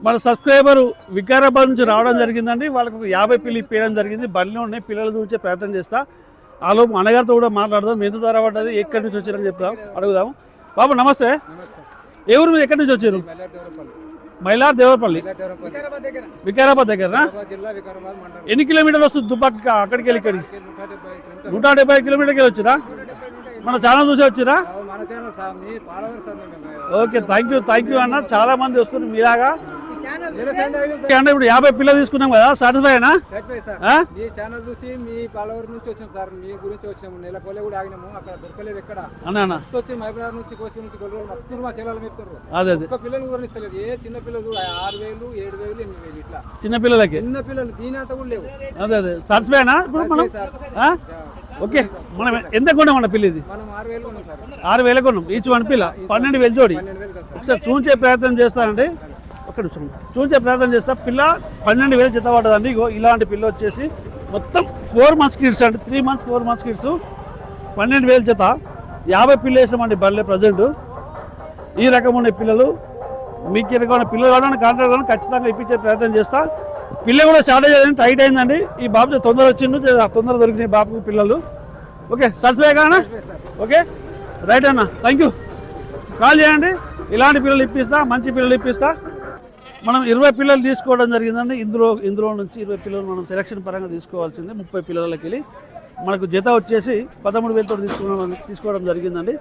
మన సబ్స్క్రైబర్ వికారాబాద్ నుంచి రావడం జరిగిందండి. వాళ్ళకు ఒక యాభై పిల్లి ఇప్పేయడం జరిగింది. బండ్లు ఉన్నాయి. పిల్లలు చూసే ప్రయత్నం చేస్తా. ఆలోపు అన్నగారితో కూడా మాట్లాడదాం. ఎందుకు ధర పడ్డది ఎక్కడి నుంచి వచ్చారని చెప్తాం అడుగుదాం బాబు నమస్తే. ఏ ఊరు మీరు? ఎక్కడి నుంచి వచ్చారు? మైలార్ దేవరపల్లి. వికారాబాద్ దగ్గర. జిల్లా వికారాబాద్ మండలం. ఎన్ని కిలోమీటర్లు వస్తుంది దుబ్బాకి అక్కడికి వెళ్ళి ఇక్కడికి? నూట డెబ్బై కిలోమీటర్లు. నూట డెబ్బై కిలోమీటర్కి వెళ్ళి వచ్చిరా మన ఛానల్ చూసి వచ్చిరా? Okay thank you thank you అన్న. చాలా మంది వస్తున్నారు మీలాగా. అంటే ఇప్పుడు యాభై పిల్లలు తీసుకున్నాం కదా సాటిస్ఫై అయినా? మీ ఛానల్ చూసి మీ ఫాలోవర్ నుంచి వచ్చాం సార్ మీ గురించి వచ్చాము నెల కోలే కూడా ఆగినాము అక్కడ దొరకలేదు ఎక్కడ? మస్తు వచ్చి మైబరార్ నుంచి కోసి నుంచి మస్తు మా శీలాలు మెప్తారు అదే అదే. ఒక్క పిల్లలు కూడా ఇస్తలేదు ఏ చిన్న పిల్లలు ఆరు వేలు ఏడు వేలు ఎనిమిది వేలు ఇట్లా. చిన్న పిల్లలకి? చిన్న పిల్లలు దీని అంత కూడా లేవు. అదే అదే. సాటిస్ఫై ఇప్పుడు మనం? ఓకే. మనం ఎంత కొన్నాం అన్న పిల్ల ఇది? ఆరు వేలు కొన్నాం ఈచ్ వన్ పిల్ల. పన్నెండు వేలు జోడి. ఒకసారి చూంచే ప్రయత్నం చేస్తానండి. ఒక్క నిమిషం చూంచే ప్రయత్నం చేస్తా. పిల్ల పన్నెండు వేలు జత పడ్డదండి. ఇగో ఇలాంటి పిల్ల వచ్చేసి మొత్తం ఫోర్ మంత్స్ కిడ్స్ అండి. Three months four months kids. పన్నెండు వేలు జత. యాభై పిల్ల వేసామండి బర్లే ప్రజెంట్. ఈ రకం ఉన్న పిల్లలు మీకు ఎరగమైన పిల్లలు కావాలని కాంట్రాక్ట్ కావాలని ఖచ్చితంగా ఇప్పించే ప్రయత్నం చేస్తా. పిల్ల కూడా స్టార్ట్ అయ్యేది టైట్ అయిందండి. ఈ బాబు తొందర వచ్చిండు తొందర దొరికినాయి బాబుకి పిల్లలు. ఓకే సర్స్వే ఓకే రైట్ అన్న థ్యాంక్ యూ కాల్ చేయండి ఇలాంటి పిల్లలు ఇప్పిస్తా మంచి పిల్లలు ఇప్పిస్తా. మనం ఇరవై పిల్లలు తీసుకోవడం జరిగిందండి. ఇందులో ఇందులో నుంచి ఇరవై పిల్లలు మనం సెలక్షన్ పరంగా తీసుకోవాల్సింది ముప్పై పిల్లలకి వెళ్ళి. మనకు జత వచ్చేసి పదమూడు వేలతో తీసుకున్నాం తీసుకోవడం జరిగిందండి.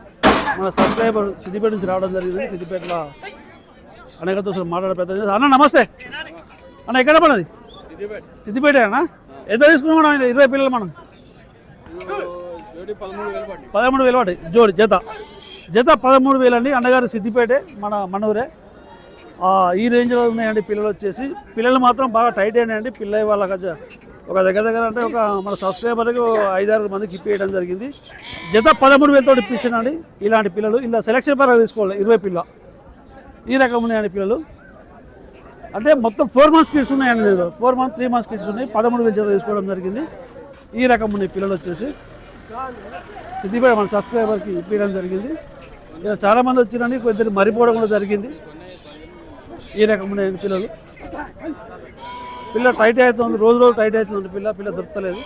మన సబ్స్క్రైబర్ సిద్దిపేట నుంచి రావడం జరిగింది. సిద్దిపేటలో అనేకతో మాట్లాడే ప్రయత్నం అన్న నమస్తే. అన్న ఎక్కడ పడది? సిద్దిపేట అన్న ఎంత తీసుకున్నాం మనం ఇరవై పిల్లలు మనం పదమూడు వేలు పడి జోడి జత. జత పదమూడు వేలు అండి అన్నగారు సిద్దిపేటే మన మనూరే. ఈ రేంజ్లో ఉన్నాయండి పిల్లలు వచ్చేసి. పిల్లలు మాత్రం బాగా టైట్ అయినాయండి. పిల్ల వాళ్ళ ఒక దగ్గర దగ్గర అంటే ఒక మన సబ్స్క్రైబర్కి ఐదారు మందికి ఇప్పియడం జరిగింది. జత పదమూడు వేలతో ఇప్పించానండి ఇలాంటి పిల్లలు. ఇలా సెలక్షన్ పరంగా తీసుకోవాలి. ఇరవై పిల్ల. ఈ రకం ఉన్నాయండి పిల్లలు. అంటే మొత్తం ఫోర్ మంత్స్ కిడ్స్ ఉన్నాయండి ఇందులో four months three months kids ఉన్నాయి. పదమూడు వేల జత తీసుకోవడం జరిగింది. ఈ రకం ఉన్నాయి పిల్లలు వచ్చేసి. సిద్దిపేట మన సబ్స్క్రైబర్కి ఇప్పించడం జరిగింది. ఇలా చాలా మంది వచ్చిరండి. కొద్దిగా మరిపోవడం కూడా జరిగింది. ఈ రకమైన పిల్లలు. పిల్ల టైట్ అవుతుంది. రోజు రోజు టైట్ అవుతుంది పిల్ల. పిల్ల దొరకలేదు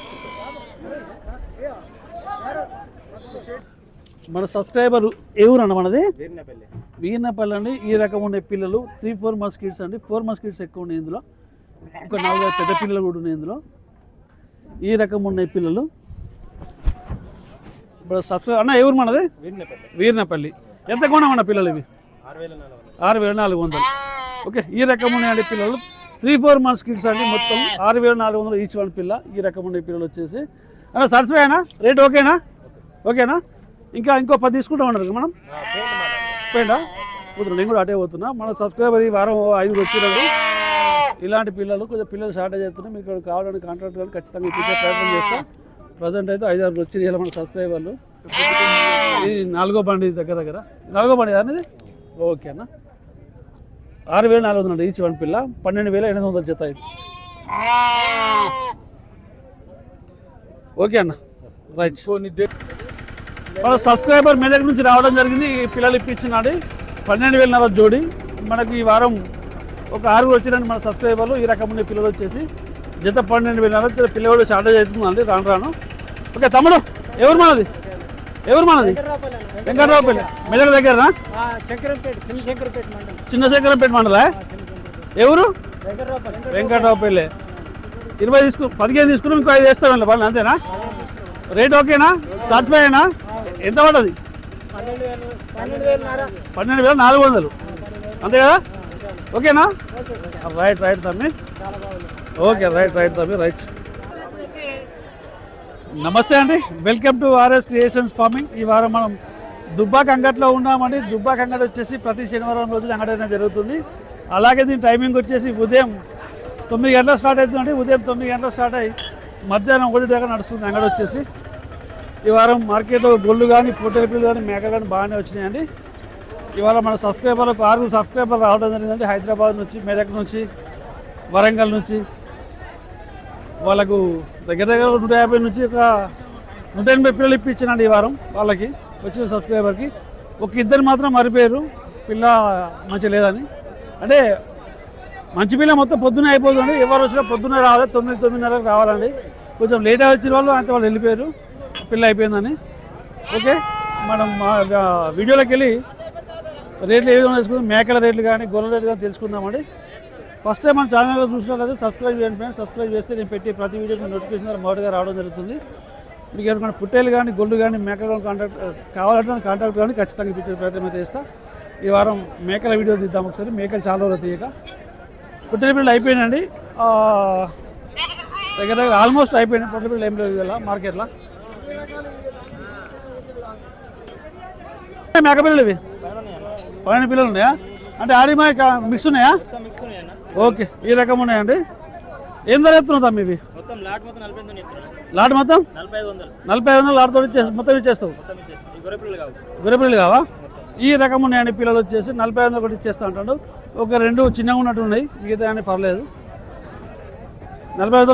మన సబ్స్క్రైబర్ ఏ ఊరు అన్న మనది? వీరినపల్లి. అండి. ఈ రకం ఉండే పిల్లలు త్రీ ఫోర్ మంత్స్ కిడ్స్ అండి. ఫోర్ మంత్స్ కిడ్స్ ఎక్కువ ఉన్నాయి ఇందులో. ఒక నాలుగైదు పెద్ద పిల్లలు కూడా ఉన్నాయి ఇందులో. ఈ రకం ఉన్నాయి పిల్లలు. ఇప్పుడు సబ్స్క్రైబ్ అన్న ఊరు మనది? వీరినపల్లి. ఎంత కొన్నామన్న పిల్లలు ఇవి? ఆరు వేల నాలుగు నాలుగు వందలు. ఓకే ఈ రకం ఉన్నాయండి పిల్లలు. త్రీ ఫోర్ మంత్స్ కిడ్స్ అండి మొత్తం. ఆరు వేల నాలుగు వందలు ఈచ్ వన్ పిల్ల. ఈ రకం ఉండే పిల్లలు వచ్చేసి. అన్న అయినా రేట్ ఓకేనా ఓకేనా ఇంకా ఇంకో పది తీసుకుంటామన్నారు మనం పోయిందా? పోతున్నా నేను కూడా అటే పోతున్నా. మన సబ్స్క్రైబర్ ఈ వారం ఐదుగురు వచ్చినారు ఇలాంటి పిల్లలు కొంచెం పిల్లలు షార్టేజ్ అవుతున్నాయి మీకు ఇక్కడ కావాలని కాంట్రాక్ట్ కానీ ఖచ్చితంగా ఇచ్చే ప్రయత్నం చేస్తాం. ప్రజెంట్ అయితే ఐదు ఆరు వచ్చి మన సబ్స్క్రైబర్లు. ఇది నాలుగో బండి దగ్గర దగ్గర. నాలుగో బండి అనేది ఓకే అన్న. ఆరు వేల నాలుగు వందలు ఈచ్ వన్ పిల్ల. పన్నెండు వేల ఎనిమిది వందల జత ఇది ఓకే అన్న. రైట్. మన సబ్స్క్రైబర్ మీ దగ్గర నుంచి రావడం జరిగింది. ఈ పిల్లలు ఇప్పించినాడు పన్నెండు వేల నలభై జోడి. మనకి ఈ వారం ఒక ఆరుగురు వచ్చినండి మన సబ్స్క్రైబర్లు. ఈ రకమైన పిల్లలు వచ్చేసి జత పన్నెండు వేల నలభై పిల్లలు షార్టేజ్ అవుతుందండి రాను రాను. ఓకే తమ్ముడు ఎవరు మనది? ఎవరు మనది? వెంకటరావుపల్లి. మెదక్ దగ్గరనా? చిన్న శంకరంపేట మండలం? ఎవరు? వెంకటరావుపల్లి. వెంకటరావుపల్లి. ఇరవై తీసుకు పదిహేను తీసుకున్నాం ఇంకో ఐదు వేస్తామండి వాళ్ళు అంతేనా? రేట్ ఓకేనా? సాటిస్ఫై అయినా? ఎంత పడ్డది? పన్నెండు వేల నాలుగు వందలు. అంతే కదా? ఓకేనా? రైట్ రైట్ తమ్మి. ఓకే రైట్ రైట్ తమ్మి రైట్ నమస్తే అండి. Welcome to RS creations farming ఈ వారం మనం దుబ్బాక్ అంగట్లో ఉన్నామండి. దుబ్బాక్ అంగడి వచ్చేసి ప్రతి శనివారం రోజు అంగడి జరుగుతుంది. అలాగే దీని టైమింగ్ వచ్చేసి ఉదయం తొమ్మిది గంటల స్టార్ట్ అవుతుందండి. ఉదయం తొమ్మిది గంటల స్టార్ట్ అయ్యి మధ్యాహ్నం ఒకటి దాకా నడుస్తుంది అంగడి వచ్చేసి. ఈ వారం మార్కెట్లో గొల్లు కానీ పొట్టెల పిల్లలు కానీ మేక కానీ బాగానే వచ్చినాయండి. ఇవాళ మన సబ్స్క్రైబర్లకు ఆరుగురు సబ్స్క్రైబర్ రావడం జరిగిందండి. హైదరాబాద్ నుంచి మెదక్ నుంచి వరంగల్ నుంచి. వాళ్ళకు దగ్గర దగ్గర నూట యాభై నుంచి ఒక నూట ఎనభై పిల్లలు ఇప్పించానండి ఈ వారం వాళ్ళకి వచ్చిన సబ్స్క్రైబర్కి. ఒక ఇద్దరు మాత్రం మరిపోయారు. పిల్ల మంచి లేదని. అంటే మంచి పిల్ల మొత్తం పొద్దునే అయిపోతుంది ఎవరు వచ్చినా పొద్దున్నే రావాలి. తొమ్మిది తొమ్మిదిన్నరకు రావాలండి. కొంచెం లేట్ వచ్చిన వాళ్ళు అంతే వాళ్ళు వెళ్ళిపోయారు. పెళ్ళి అయిపోయిందని. ఓకే మనం మా వీడియోలోకి వెళ్ళి రేట్లు ఏ విధంగా తెలుసుకుందాం. మేకల రేట్లు కానీ గొర్రెల రేట్లు కానీ తెలుసుకుందామండి. ఫస్ట్ టైం మన ఛానల్లో చూసినట్లయితే సబ్స్క్రైబ్ చేయండి ఫ్రెండ్స్. సబ్స్క్రైబ్ చేస్తే నేను పెట్టి ప్రతి వీడియోకి నోటిఫికేషన్ ద్వారా మొదటిగా రావడం జరుగుతుంది. మీకు ఎవరికైనా పుట్టేలు కానీ గొల్లు కానీ మేకలు కానీ కాంటాక్ట్ కావాలంటే కాంటాక్ట్ కానీ ఖచ్చితంగా ఇప్పించే ప్రయత్నం అయితే చేస్తా. ఈ వారం మేకల వీడియో తీద్దాం ఒకసారి. మేకలు చాలా రోజులు తీయక. పుట్టెల పిల్లలు అయిపోయినండి దగ్గర దగ్గర ఆల్మోస్ట్ అయిపోయినాయి. పుట్టెల బిల్లు ఏం లేవు ఇవాళ మార్కెట్లో. మేక పిల్లలు ఇవి? పైన పిల్లలు ఉన్నాయా? అంటే ఆడి మా మిక్స్ ఉన్నాయా? ఓకే ఈ రకం ఉన్నాయండి. ఏం ధర చెప్తున్నావు తమ్మి ఇవి? లాట్ మొత్తం నలభై ఐదు వందలు. లాట్తో మొత్తం ఇచ్చేస్తావు? మొత్తం ఇచ్చేసి ఈ గొర్రె పిల్లలు కావు. గురపిల్లలు కావా? ఈ రకం ఉన్నాయండి పిల్లలు వచ్చేసి. నలభై ఐదు వందలు ఒకటి ఇచ్చేస్తా అంటాడు. ఒక రెండు చిన్నగా ఉన్నట్టు ఉన్నాయి. మిగతా అని పర్లేదు. నలభై ఐదు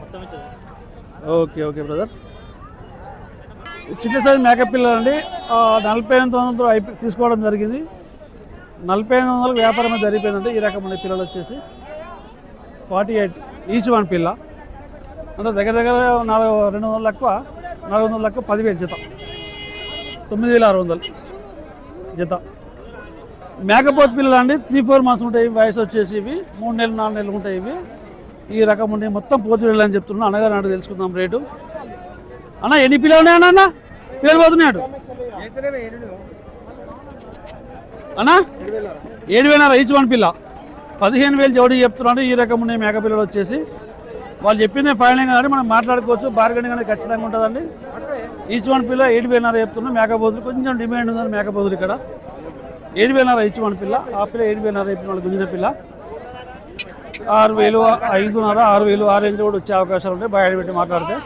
మొత్తం ఇచ్చేది ఓకే ఓకే బ్రదర్. చిన్న సైజు మేక పిల్లలు అండి నలభై ఎనిమిది వందలు అయిపో తీసుకోవడం జరిగింది. నలభై ఎనిమిది వందలకు వ్యాపారం అయితే జరిగిపోయిందండి ఈ రకమైన పిల్లలు వచ్చేసి ఫార్టీ ఎయిట్ ఈచ్ వన్ పిల్ల. అంటే దగ్గర దగ్గర నాలుగు రెండు వందలు ఎక్కువ నాలుగు వందలు ఎక్కువ పదివేలు జత. తొమ్మిది వేల ఆరు వందలు జత. మేకపోతు పిల్లలు అండి త్రీ ఫోర్ మంత్స్ ఉంటాయి. వయసు వచ్చేసి ఇవి మూడు నెలలు నాలుగు నెలలు ఉంటాయి ఇవి. ఈ రకం ఉండే మొత్తం పోతు పిల్లలు అని అనగా అన్నగారు తెలుసుకుందాం రేటు. అన్న ఎన్ని పిల్లలు ఉన్నాయన్న అన్న? పిల్లలు పోతున్నాడు అన్న ఏడు వేల ఈచ్ వన్ పిల్ల. పదిహేను వేలు జోడీ చెప్తున్నాడు ఈ రకం ఉన్నాయి మేక పిల్లలు వచ్చేసి. వాళ్ళు చెప్పిందే ఫైనల్ కానీ మనం మాట్లాడుకోవచ్చు బార్గెనింగ్ అనేది ఖచ్చితంగా ఉంటుందండి. ఈచ్ వన్ పిల్ల ఏడు వేలన్నర చెప్తున్నాం మేకపోతులు కొంచెం డిమాండ్ ఉందని మేకపోతులు ఇక్కడ. ఏడు వేలన్నర ఈచ్ వన్ పిల్ల ఆ పిల్ల ఏడు వేలన్నర చెప్పిన వాళ్ళు గుంజిన పిల్ల. ఆరు వేలు ఐదున్నర ఆరు వేలు ఆరు రేంజ్ కూడా వచ్చే అవకాశాలు ఉంటాయి బయట పెట్టి మాట్లాడితే.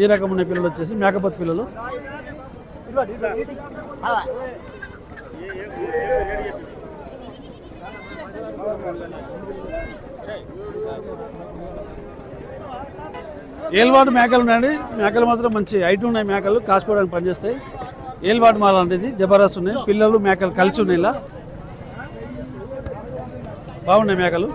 ఈ రకం ఉన్న పిల్లలు వచ్చేసి మేకపోతు పిల్లలు. ఏల్వాడు మేకలు ఉన్నాయండి. మేకలు మాత్రం మంచి హైట్ ఉన్నాయి మేకలు కాసుకోవడానికి పనిచేస్తాయి. ఏల్వాడు మాల లాంటిది జబర్దస్త్ ఉన్నాయి. పిల్లలు మేకలు కలిసి ఉన్నాయి ఇలా. బాగున్నాయి మేకలు.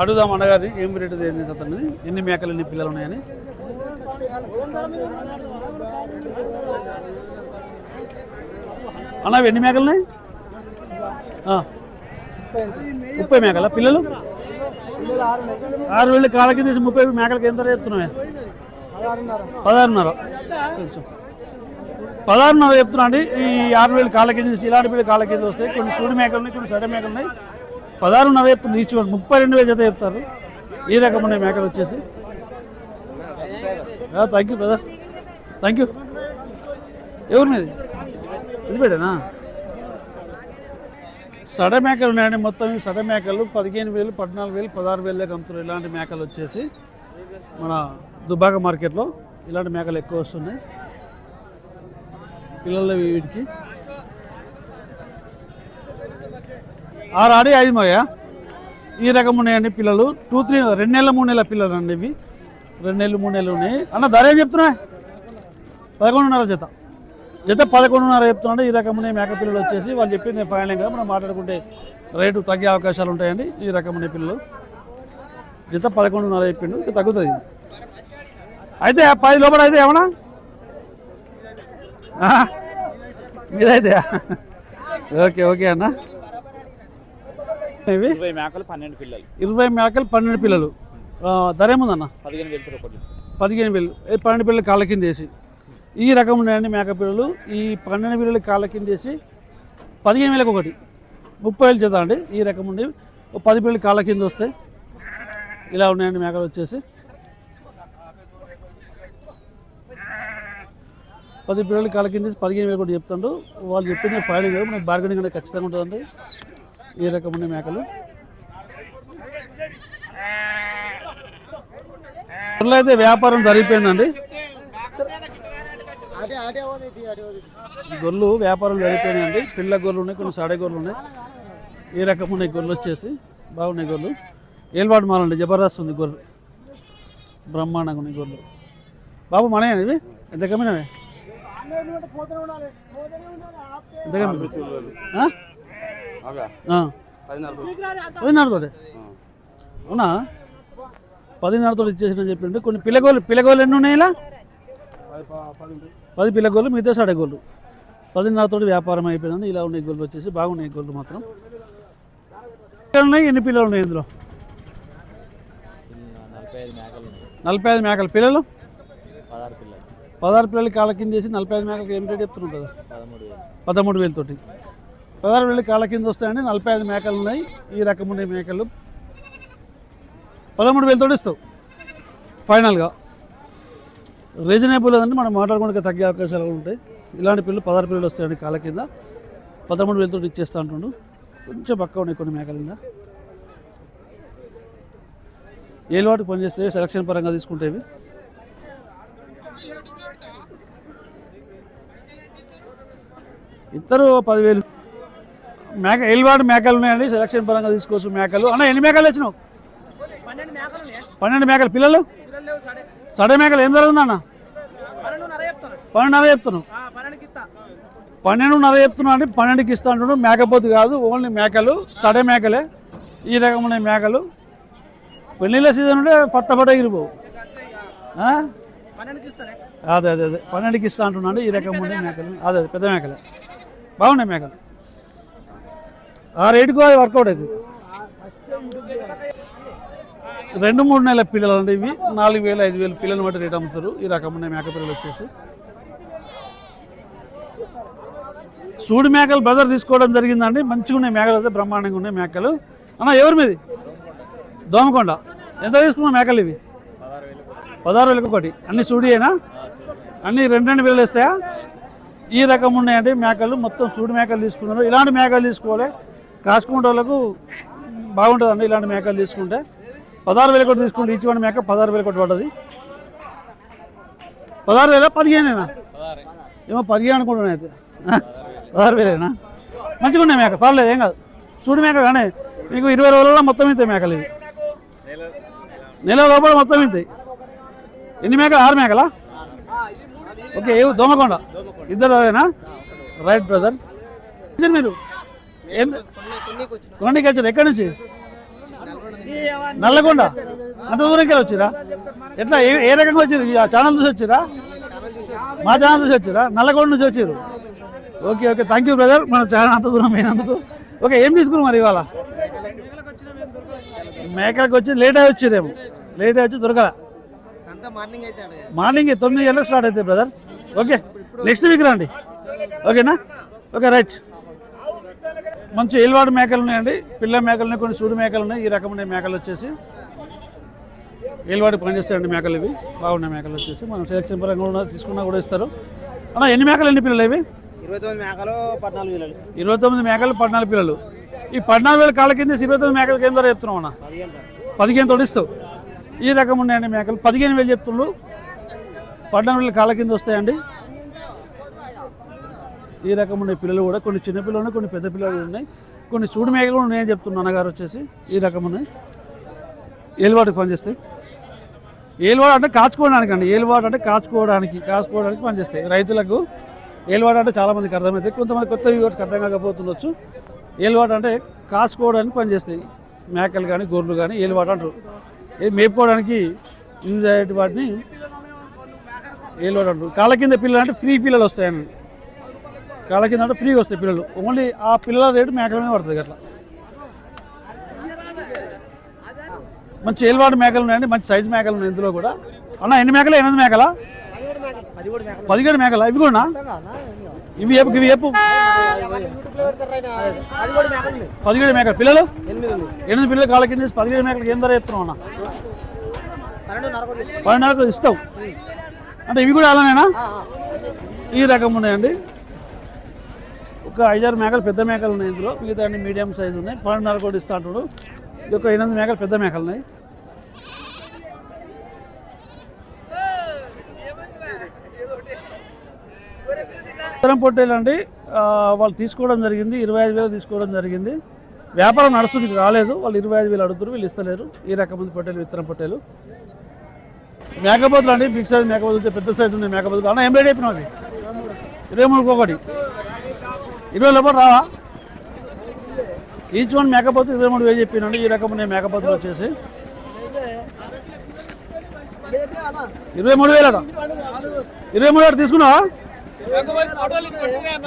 అడుగుదాం అన్నగారిని ఏం రేటు ఏంది కథ అన్నది ఎన్ని మేకలు ఎన్ని పిల్లలు ఉన్నాయని. అన్న ఎన్ని మేకలు ఉన్నాయి? ముప్పై మేకల? పిల్లలు? ఆరు వేలు కాళ్ళకి తీసి ముప్పై మేకలకి ఎంత చెప్తున్నాయి పదహారున్నర. కొంచెం పదహారున్నర చెప్తున్నా అండి. ఈ ఆరు వేలు కాళ్ళ కింద తీసి ఇలాంటి పిల్లలు కాళ్ళ కింద వస్తాయి కొన్ని సూడి మేకలు ఉన్నాయి కొన్ని సడ మేకలు ఉన్నాయి. పదహారున్నర చెప్తుంది ఈచ్ వన్ ముప్పై రెండు వేలు జత చెప్తారు. ఈ రకమైన మేకలు వచ్చేసి? Thank you brother thank you ఎవరు మీది ఇది పెట్టానా సడ మేకలు ఉన్నాయండి మొత్తం. సడ మేకలు పదిహేను వేలు పద్నాలుగు వేలు పదహారు వేలు దాకా అమ్ముతారు ఇలాంటి మేకలు వచ్చేసి మన దుబ్బాక మార్కెట్లో ఇలాంటి మేకలు ఎక్కువ వస్తున్నాయి. పిల్లలు వీటికి. ఆరు ఆడి ఐదు మోయా? ఈ రకం ఉన్నాయండి పిల్లలు. టూ త్రీ రెండు నెలల మూడు నెలల పిల్లలు అండి ఇవి. రెండు నెలలు మూడు నెలలు ఉన్నాయి. అన్న ధర ఏం చెప్తున్నా పదకొండున్నర జత. జత పదకొండున్నర చెప్తున్నాడు. ఈ రకం ఉన్నాయి. మేక పిల్లలు వచ్చేసి వాళ్ళు చెప్పింది ఫైనల్ కదా మనం మాట్లాడుకుంటే రేటు తగ్గే అవకాశాలు ఉంటాయండి. ఈ రకం ఉన్నాయి పిల్లలు. జత పదకొండున్నర చెప్పిండు. ఇక తగ్గుతుంది. అయితే పది లోపల అయితే ఏమన్నా? ఆ? మీదైతే? ఓకే ఓకే అన్న. ఇవి ఇరవై మేకలు పన్నెండు పిల్లలు. ఇరవై మేకలు పన్నెండు పిల్లలు. ధర ఏముందన్న? పదిహేను వేలు పదిహేను వేలు. పన్నెండు పిల్లలు కాళ్ళ కింద వేసి. ఈ రకం ఉన్నాయండి మేక పిల్లలు. ఈ పన్నెండు పిల్లలు కాళ్ళ కింద వేసి పదిహేను వేలకు ఒకటి. ముప్పై వేలు చేద్దాం అండి. ఈ రకం ఉండి పది పిల్లలు కాళ్ళ కింద వస్తాయి ఇలా ఉన్నాయండి మేకలు వచ్చేసి. పది పిల్లలు కాళ్ళ కింద వేసి పదిహేను వేలు కూడా చెప్తాడు వాళ్ళు చెప్పింది ఫైనల్ కదా మనకి బార్గెనింగ్ అనేది ఖచ్చితంగా ఉంటుందండి. ఈ రకమైన మేకలు? గొర్రెలు అయితే వ్యాపారం జరిగిపోయిందండి. గొర్రెలు వ్యాపారం జరిగిపోయినాయండి. పిల్ల గొర్రెలు ఉన్నాయి కొన్ని సాడే గొర్రెలు ఉన్నాయి. ఏ రకం ఉన్నాయి గొర్రెలు వచ్చేసి? బాగున్నాయి గొర్రెలు. ఏల్వాడు మాలండి జబర్దస్త్ ఉంది గొర్రె. బ్రహ్మాండంగా ఉన్నాయి గొర్రెలు. బాబు మనయా ఇవి? ఎంత కమ్మినవే ఎంత కమ్మినవి? ఆ? ఆ. పదిన్నరతో అవునా? పదిన్నరతో ఇచ్చేసిన చెప్పిండు. కొన్ని పిల్లగోళ్ళు పిల్లగోళ్ళు ఎన్ని ఉన్నాయి ఇలా? పది పిల్లగోళ్ళు మిగతా సడే గోళ్ళు. పదిన్నరతో వ్యాపారం అయిపోయింది ఇలా ఉన్నాయి గోళ్ళు వచ్చేసి బాగున్నాయి గోళ్ళు మాత్రం. పిల్లలు ఉన్నాయి? ఎన్ని పిల్లలు ఉన్నాయి ఇందులో? నలభై ఐదు మేకలు పిల్లలు? పదహారు పిల్లలు. పదహారు పిల్లలు కాళ్ళ కింద చేసి నలభై ఐదు మేకలకి ఏం రేట్ చెప్తున్నాం కదా పదమూడు వేలు. పదమూడు వేలతోటి. పదహారు వేలు కాళ్ళ కింద వస్తాయండి. నలభై ఐదు మేకలు ఉన్నాయి. ఈ రకం ఉండే మేకలు. పదమూడు వేలతోటి ఇస్తావు. ఫైనల్గా. రీజనబుల్ అదంటే మనం మాట్లాడుకోవడానికి తగ్గే అవకాశాలు కూడా ఉంటాయి. ఇలాంటి పిల్లలు పదహారు పిల్లలు వస్తాయండి కాళ్ళ కింద. పదమూడు వేలతోటి ఇచ్చేస్తా అంటుండు. కొంచెం పక్క ఉన్నాయి కొన్ని మేకల కింద ఏలువాటి పనిచేస్తే సెలక్షన్ పరంగా తీసుకుంటేవి ఇద్దరు పదివేలు. మేక ఎల్వాడి మేకలు ఉన్నాయండి. సెలక్షన్ పరంగా తీసుకోవచ్చు మేకలు. అన్న ఎన్ని మేకలు వచ్చినావు పన్నెండు మేకలు పిల్లలు? సడే మేకలు ఏం జరుగుతుంది అన్న పన్నెండున్నర చెప్తున్నావు. పన్నెండున్నర చెప్తున్నా అంటే పన్నెండుకి ఇస్తా అంటున్నాడు. మేకపోతు కాదు ఓన్లీ మేకలు. సడే మేకలే. ఈ రకమైన మేకలు. పెళ్ళిళ్ళ సీజన్ ఉంటే పట్టపట్ట ఎగిరిపోవు ఆ? అదే అదే అదే. పన్నెండుకి ఇస్తా అంటున్నాడు ఈ రకం ఉండే మేకలు. అదే అదే పెద్ద మేకలే. బాగున్నాయి మేకలు. ఆ రేటుకు అది వర్కౌట్ అవుతుంది రెండు మూడు నెలల పిల్లలు అంటే ఇవి. నాలుగు వేలు ఐదు వేలు పిల్లలు బట్టి రేట్ అమ్ముతారు. ఈ రకమైన మేక పిల్లలు వచ్చేసి. సూడి మేకలు బ్రదర్ తీసుకోవడం జరిగిందండి. మంచిగా ఉన్నాయి మేకలు అయితే బ్రహ్మాండంగా ఉన్నాయి మేకలు. అన్న ఎవరి మీది? దోమకొండ. ఎంత తీసుకున్నావు మేకలు ఇవి? పదహారు వేలకు ఒకటి. అన్ని సూడియేనా? అన్ని రెండు రెండు వేలు వేస్తాయా? ఈ రకం ఉన్నాయండి మేకలు. మొత్తం సూడి మేకలు తీసుకున్నారు. ఇలాంటి మేకలు తీసుకోవాలి. కాసుకుంటే వాళ్ళకు బాగుంటుందండి ఇలాంటి మేకలు తీసుకుంటే. పదహారు వేలు కూడా తీసుకుంటే ఈచ్ వన్ మేక పదహారు వేలు కూడా పడ్డది. పదహారు వేల? పదిహేనేనా? ఏమో పదిహేను అనుకుంటున్నా అయితే. పదహారు వేలేనా? మంచిగా ఉన్నాయి మేక పర్లేదు ఏం కాదు. చూడు మేక కానీ మీకు ఇరవై రోజుల్లో మొత్తం అవుతాయి మేకలు ఇవి. నెల లోపల మొత్తం అవుతాయి ఎన్ని మేకలు? ఆరు మేకలా? ఓకే ఏ దోమకొండ. ఇద్దరు అదేనా? Right brother. మీరు ఏం? కొండకి వచ్చారు ఎక్కడి నుంచి? నల్లగొండ. అంత దూరంకి వచ్చిరా? ఎట్లా ఏ ఏ రకంగా వచ్చారు ఛానల్ చూసి వచ్చిరా మా ఛానల్ చూసి వచ్చిరా నల్లగొండ నుంచి వచ్చారు okay okay. Thank you brother మన ఛానల్ అంత దూరం అయినందుకు. ఓకే ఏం తీసుకురు మరి ఇవాళ? మేకలకు వచ్చి లేట్ అయి వచ్చిరేమో లేట్ అయి వచ్చి దొరకలా. మార్నింగ్ తొమ్మిది గంటలకు స్టార్ట్ అవుతాయి బ్రదర్ ఓకే నెక్స్ట్ వీక్ రండి. ఓకేనా? ఓకే రైట్ మంచి ఏల్వాడు మేకలు ఉన్నాయండి. పిల్ల మేకలు ఉన్నాయి కొన్ని సూడు మేకలు ఉన్నాయి. ఈ రకమైన మేకలు వచ్చేసి ఏల్వాడి పనిచేస్తాయండి మేకలు ఇవి. బాగున్నాయి మేకలు వచ్చేసి. మనం సెలక్షన్ పరంగా తీసుకున్నా కూడా ఇస్తారు. అన్న ఎన్ని మేకలు ఎన్ని పిల్లలు ఇవి? ఇరవై తొమ్మిది మేకలు పద్నాలుగు వేలు ఇరవై తొమ్మిది మేకలు పద్నాలుగు పిల్లలు. ఈ పద్నాలుగు వేల కాళ్ళ కింద ఇరవై తొమ్మిది మేకలకి ఏం ధర చెప్తున్నావు అన్న? పదిహేను తోటి ఇస్తావు. ఈ రకం ఉన్నాయండి మేకలు. పదిహేను వేలు చెప్తుండ్రు. పద్నాలుగు వేల కాళ్ళ కింద వస్తాయండి. ఈ రకం ఉన్నాయి పిల్లలు కూడా కొన్ని చిన్న పిల్లలు ఉన్నాయి కొన్ని పెద్ద పిల్లలు ఉన్నాయి కొన్ని సూడు మేకలు కూడా ఉన్నాయని చెప్తున్నా అన్నగారు వచ్చేసి. ఈ రకం ఉన్నాయి ఏలువాటికి పనిచేస్తాయి. ఏలువాడు అంటే కాచుకోవడానికి అండి. ఏలువాడు అంటే కాచుకోవడానికి కాచుకోవడానికి పనిచేస్తాయి. రైతులకు ఏలువాడు అంటే చాలామందికి అర్థమవుతాయి కొంతమంది కొత్త వ్యూవర్స్కి అర్థం కాకపోతుండొచ్చు. ఏలువాడు అంటే కాచుకోవడానికి పనిచేస్తాయి. మేకలు కానీ గొర్రెలు కానీ ఏలువాడు అంటారు. ఇది మేపుకోవడానికి యూజ్ అయ్యేటి వాటిని ఏలువాడు అంటారు. కాళ్ళ కింద పిల్లలు అంటే ఫ్రీ పిల్లలు వస్తాయని. కాళ్ళ కింద అంటే ఫ్రీగా వస్తాయి పిల్లలు. ఓన్లీ ఆ పిల్లల రేటు మేకల మీద పడుతుంది అట్లా మంచి ఏలువాడు మేకలు ఉన్నాయండి మంచి సైజు మేకలు ఉన్నాయి ఇందులో కూడా. అన్న ఎన్ని మేకలు? ఎనిమిది మేకల? పదిహేడు మేకల? ఇవి కూడా ఇవి ఏపు ఇవి ఏపు పదిహేడు మేకలు. పిల్లలు? ఎనిమిది పిల్లలు కాళ్ళ కింద పదిహేడు మేకలకి ఏం ధర చెప్తున్నావు అన్న? పన్నెండున్నరకు ఇస్తావు. అంటే ఇవి కూడా అలానేనా? ఈ రకం ఉన్నాయండి. ఒక ఐదారు మేకలు పెద్ద మేకలు ఉన్నాయి ఇందులో. మిగతా అన్ని మీడియం సైజు ఉన్నాయి. పన్నెండున్నర కూడా ఇస్తా అంటాడు. ఈ యొక్క ఎనిమిది మేకలు పెద్ద మేకలు ఉన్నాయి. ఉత్తరం పొట్టేలు అండి. వాళ్ళు తీసుకోవడం జరిగింది. ఇరవై ఐదు వేలు తీసుకోవడం జరిగింది. వ్యాపారం నడుస్తుంది రాలేదు. వాళ్ళు ఇరవై ఐదు వేలు అడుగుతారు వీళ్ళు ఇస్తలేరు. ఈ రకమైన పొట్టేలు విత్తనం పొట్టేలు. మేకపోతులు అండి బిగ్ సైజ్ మేకపోతులు పెద్ద సైజ్ ఉన్నాయి మేకపోతులు అన్న ఏం రేట్ చెప్పినావు అవి ఇరవై మూడుకి ఒకటి. ఇరవై లోపల రావా? ఈచ్ వన్ మేకపోతు ఇరవై మూడు వేలు చెప్పినండి. ఈ రకమైన మేకపోతులు వచ్చేసి. ఇరవై మూడు వేలు అట. ఇరవై మూడు వేలు తీసుకున్నావా?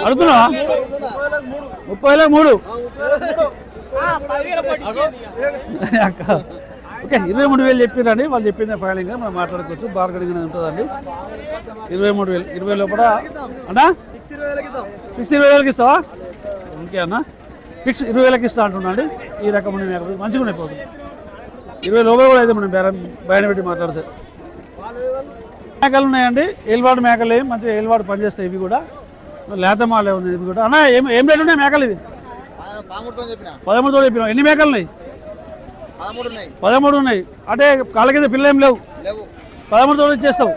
అడుగుతున్నావా? ముప్పై వేలకు మూడు. అక్క. ఓకే ఇరవై మూడు వేలు చెప్పిరండి. వాళ్ళు చెప్పింది ఫైనల్గా మనం మాట్లాడుకోవచ్చు. బార్గెనింగ్ అనేది ఉంటుందండి. ఇరవై మూడు వేలు ఇరవై లోపల. అన్నా? ఫిక్స్ ఇరవై వేలకి ఇస్తావా? ఓకే అన్న. ఫిక్స్ ఇరవై వేలకి ఇస్తా అంటున్నాండి ఈ రకమైన మేకలు మంచిగా ఉన్నాయి పోతుంది ఇరవై లోపల కూడా అయితే మనం బేరం బయట పెట్టి మాట్లాడితే. మేకలు ఉన్నాయండి. ఏల్వాడు మేకలు ఏం మంచిగా ఏల్వాడు పనిచేస్తాయి ఇవి కూడా. లేత మాలే ఉన్నాయి ఇవి కూడా. అన్న ఏం ఏం రేటు ఉన్నాయి మేకలు ఇవి? పాముడుతో చెప్పిన. పదమూడు తోడు చెప్పినాం ఎన్ని మేకలు ఉన్నాయి? పదమూడు ఉన్నాయి. అంటే కాళ్ళ కింద పిల్ల ఏం లేవు? లేవు. పదమూడు తోడు ఇచ్చేస్తావు.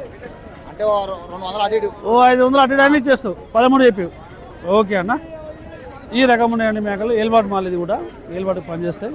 ఓ రెండు వందలు అటు ఇటు. ఓ ఐదు వందలు అటు ఇటు అన్ని పదమూడు చెప్పి. ఓకే అన్న. ఈ రకం ఉన్నాయండి మేకలు. ఏల్బాటు మాల్ ఇది కూడా. ఏల్బాటు పనిచేస్తాయి.